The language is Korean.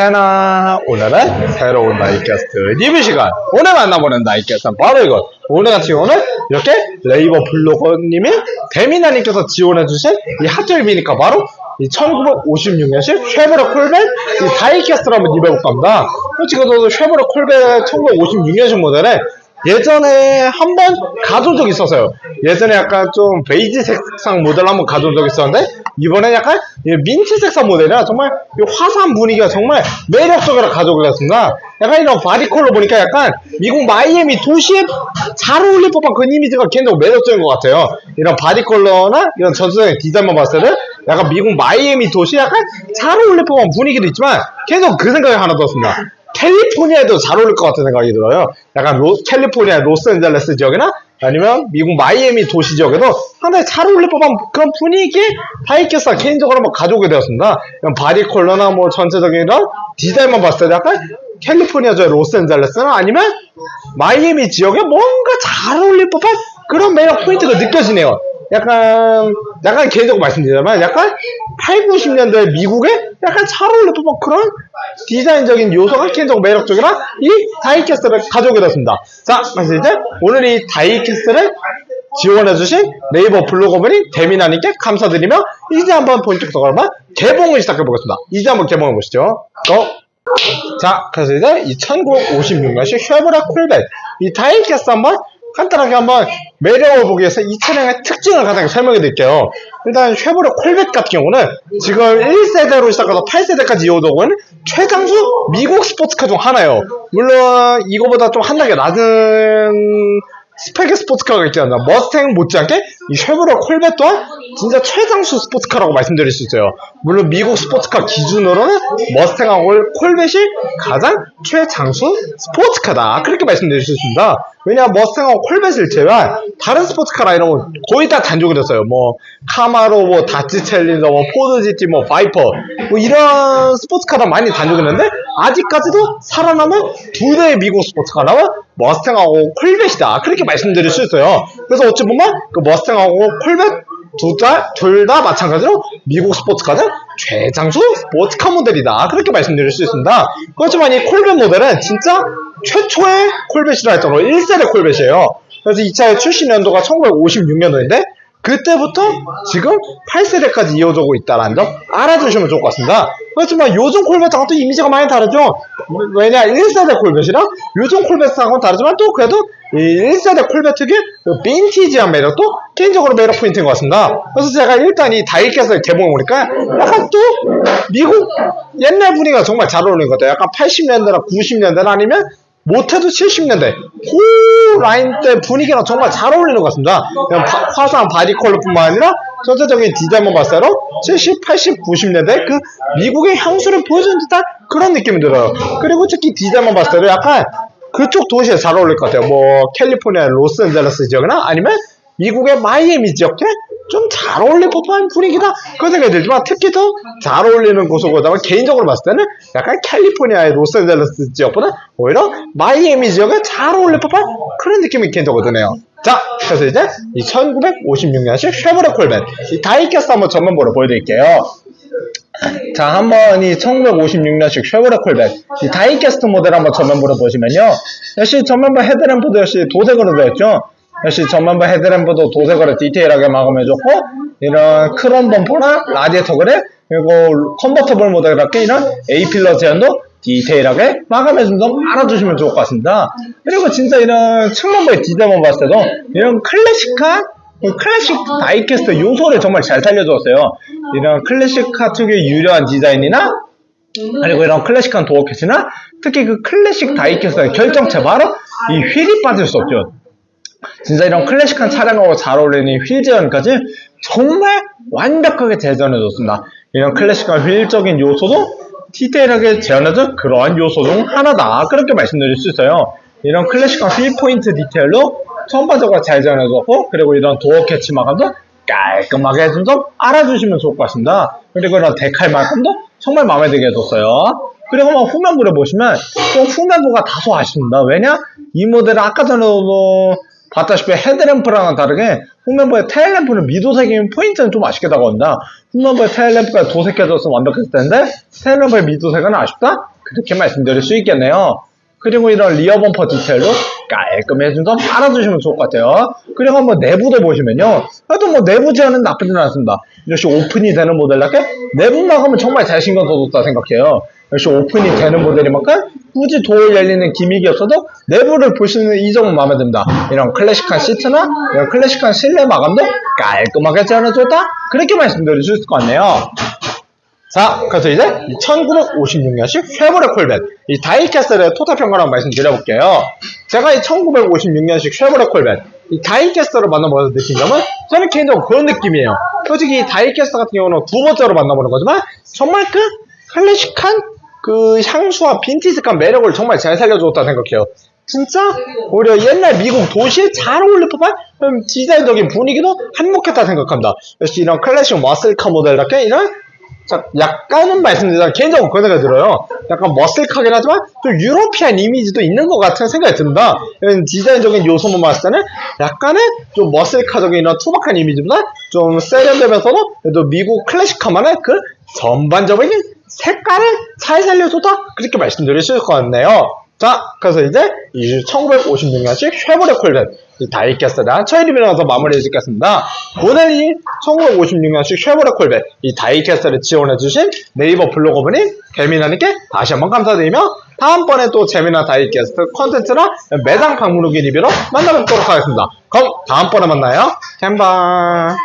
세나 오늘은 새로운 나이캐스트 리뷰 시간. 오늘 만나보는 나이캐스트는 바로 이것 오늘 같은 경우는 이렇게 레이버 블로거님이 데미나님께서 지원해주신 이 핫젤 미니카 바로 이 1956년식 쉐보레 콜벳 이 다이캐스트를 한번 리뷰해볼까 합니다. 지금 저도 쉐보레 콜벳 1956년식 모델에 예전에 한 번 가져온 적이 있었어요. 예전에 약간 좀 베이지 색상 모델 한번 가져온 적이 있었는데 이번에 약간 이 민트 색상 모델이라 정말 이 화사한 분위기가 정말 매력적으로 가져오게 됐습니다. 약간 이런 바디 컬러 보니까 약간 미국 마이애미 도시에 잘 어울릴 법한 그런 이미지가 굉장히 매력적인 것 같아요. 이런 바디 컬러나 이런 전체적인 디자인만 봤을 때는 약간 미국 마이애미 도시 약간 잘 어울릴 법한 분위기도 있지만 계속 그 생각이 하나 들었습니다. 캘리포니아에도 잘 어울릴 것 같은 생각이 들어요. 약간 로, 캘리포니아 로스앤젤레스 지역이나 아니면 미국 마이애미 도시 지역에도 상당히 잘 어울릴 법한 그런 분위기의 바이캐스가 개인적으로 한번 가져오게 되었습니다. 바디 컬러나 뭐 전체적인 이런 디자인만 봤을 때 약간 캘리포니아 저 로스앤젤레스나 아니면 마이애미 지역에 뭔가 잘 어울릴 법한 그런 매력 포인트가 느껴지네요. 약간, 약간 개인적으로 말씀드리자면, 약간 8, 90년대 미국에 약간 잘 어울릴 법한 그런 디자인적인 요소가 개인적으로 매력적이라 이 다이캐스트를 가져오게 되었습니다. 자, 그래서 이제 오늘 이 다이캐스트를 지원해주신 네이버 블로거분이 데미나님께 감사드리며 이제 한번 본격적으로 한번 개봉을 시작해보겠습니다. 이제 한번 개봉해 보시죠. 고! 자, 그래서 이제 이 1956년식 쉐보레 콜벳 이 다이캐스트 한번 간단하게 한번 매력을 보기 위해서 이 차량의 특징을 간단하게 설명해 드릴게요. 일단 쉐보레 콜벳 같은 경우는 지금 1세대로 시작해서 8세대까지 이어오는 최장수 미국 스포츠카 중 하나예요. 물론 이거보다 좀 한 단계 낮은 스펙의 스포츠카가 있지 않나 머스탱 못지않게 이 쉐보레 콜벳 또한 진짜 최장수 스포츠카라고 말씀드릴 수 있어요. 물론 미국 스포츠카 기준으로는 머스탱하고 콜벳이 가장 최장수 스포츠카다. 그렇게 말씀드릴 수 있습니다. 왜냐 머스탱하고 콜벳을 제외한 다른 스포츠카라 이런 건 거의 다 단종이 됐어요. 뭐 카마로, 뭐 다치 챌린저, 뭐 포드 GT, 뭐 바이퍼 뭐 이런 스포츠카가 많이 단종했는데 아직까지도 살아남은 두 대의 미국 스포츠카라면 머스탱하고 콜벳이다. 그렇게 말씀드릴 수 있어요. 그래서 어찌 보면 그 머스탱하고 콜벳 둘 다 마찬가지로 미국 스포츠카는 최장수 스포츠카 모델이다. 그렇게 말씀드릴 수 있습니다. 그렇지만 이 콜벳 모델은 진짜 최초의 콜벳이라 했던 거 1세대 콜벳이에요. 그래서 이 차의 출시 연도가 1956년도인데 그때부터 지금 8세대까지 이어지고 있다는 점 알아두시면 좋을 것 같습니다. 그렇지만 요즘 콜벳하고 또 이미지가 많이 다르죠? 왜냐, 1세대 콜벳이랑 요즘 콜벳하고는 다르지만 또 그래도 이 1세대 콜벳 특유의 그 빈티지한 매력도 개인적으로 매력 포인트인 것 같습니다. 그래서 제가 일단 이 다이캐스를 개봉해 보니까 약간 또 미국 옛날 분위기가 정말 잘 어울리는 것 같아요. 약간 80년대나 90년대나 아니면 못해도 70년대 그 라인 때 분위기랑 정말 잘 어울리는 것 같습니다. 그냥 바- 화사한 바디 컬러뿐만 아니라 전체적인 디자인만 때로 70, 80, 90년대 그 미국의 향수를 보여주는 듯한 그런 느낌이 들어요. 그리고 특히 디자인만 때도 약간 그쪽 도시에 잘 어울릴 것 같아요. 뭐 캘리포니아 로스앤젤레스 지역이나 아니면 미국의 마이애미 지역에 좀 잘 어울릴 법한 분위기다. 그런 생각이 들지만 특히 더 잘 어울리는 곳으로다가 개인적으로 봤을 때는 약간 캘리포니아의 로스앤젤레스 지역보다 오히려 마이애미 지역에 잘 어울릴 법한 그런 느낌이 개인적으로 드네요. 자 그래서 이제 이 1956년식 쉐보레 콜벳 이 다이캐스트 한번 전면부로 보여드릴게요. 자, 한번 이 1956년식 쉐보레 콜벳 이 다이캐스트 모델 한번 전면부로 보시면요. 역시 전면부 헤드램프도 역시 도색으로 되어 있죠. 역시 전면부 헤드램프도 도색으로 디테일하게 마감해줬고 이런 크롬 범퍼나 라디에이터 그래 그리고 컨버터블 모델답게 이런 A필러 제한도 디테일하게 마감해준 점 알아두시면 좋을 것 같습니다. 그리고 진짜 이런 측면부의 디자인만 봤을 때도 이런 클래식한 그 클래식 다이캐스트 요소를 정말 잘 살려줬어요. 이런 클래식카 특유의 유려한 디자인이나 그리고 이런 클래식한 도어캐스나 특히 그 클래식 다이캐스트의 결정체 바로 이 휠이 빠질 수 없죠. 진짜 이런 클래식한 차량하고 잘 어울리는 휠 제어까지 정말 완벽하게 재현해줬습니다. 이런 클래식한 휠적인 요소도 디테일하게 재현해준 그러한 요소 중 하나다. 그렇게 말씀드릴 수 있어요. 이런 클래식한 휠 포인트 디테일로 전반적으로 잘 재현해줬고 그리고 이런 도어 캐치 마감도 깔끔하게 해준 점 알아주시면 좋을 것 같습니다. 그리고 이런 데칼 마감도 정말 마음에 들게 해줬어요. 그리고 한번 후면부를 보시면 좀 후면부가 다소 아쉽습니다. 왜냐? 이 모델은 아까 전에도 봤다시피 헤드램프랑은 다르게 후면부의 테일램프는 미도색인 포인트는 좀 아쉽게 다가온다. 후면부의 테일램프가 도색해졌으면 완벽했을 텐데 테일램프의 미도색은 아쉽다? 그렇게 말씀드릴 수 있겠네요. 그리고 이런 리어 범퍼 디테일도 깔끔히 좀 깔아주시면 좋을 것 같아요. 그리고 한번 내부도 보시면요. 하여튼 뭐 내부 제한은 나쁘진 않습니다. 역시 오픈이 되는 모델답게 내부 나가면 정말 잘 신경 써줬다 생각해요. 역시 오픈이 되는 모델이만큼 굳이 도어 열리는 기믹이 없어도 내부를 있는 이 점은 마음에 듭니다. 이런 클래식한 시트나 이런 클래식한 실내 마감도 깔끔하게 제안해줬다? 그렇게 말씀드릴 수 있을 것 같네요. 자, 그래서 이제 1956년식 쉐보레 콜벳 이 다이캐슬의 토탈 평가를 한번 말씀드려볼게요. 제가 이 1956년식 쉐보레 콜벳 이 다이캐슬을 만나보면서 느낀 점은 저는 개인적으로 그런 느낌이에요. 솔직히 이 다이캐슬 같은 경우는 두 번째로 만나보는 거지만 정말 그 클래식한 그 향수와 빈티지한 매력을 정말 잘 살려주었다 생각해요. 진짜 오히려 옛날 미국 도시에 잘 어울릴 법한 음, 디자인적인 분위기도 한몫했다 생각합니다. 역시 이런 클래식 머슬카 모델답게 이런 자, 약간은 말씀드리자면 개인적으로 그런 생각이 들어요. 약간 머슬하긴 하지만 좀 유로피안 이미지도 있는 것 같은 생각이. 이런 디자인적인 요소만 봤을 때는 약간은 좀 머슬카적인 이런 투박한 이미지보다 좀 세련되면서도 그래도 미국 클래식화만의 그 전반적인 색깔을 잘 살려줬다 그렇게 말씀드릴 수 있을 것 같네요. 자, 그래서 이제 이 1956년식 쉐보레 이 다이캐스에 대한 처리 리뷰를 마무리 짓겠습니다. 오늘 이 1956년식 쉐보레 콜벳 이 다이캐스를 지원해 주신 네이버 블로거분인 개미나님께 다시 한번 감사드리며 다음번에 또 재미난 다이캐스트 컨텐츠나 매장 방문 후기 리뷰로 만나뵙도록 하겠습니다. 그럼 다음번에 만나요. 캔바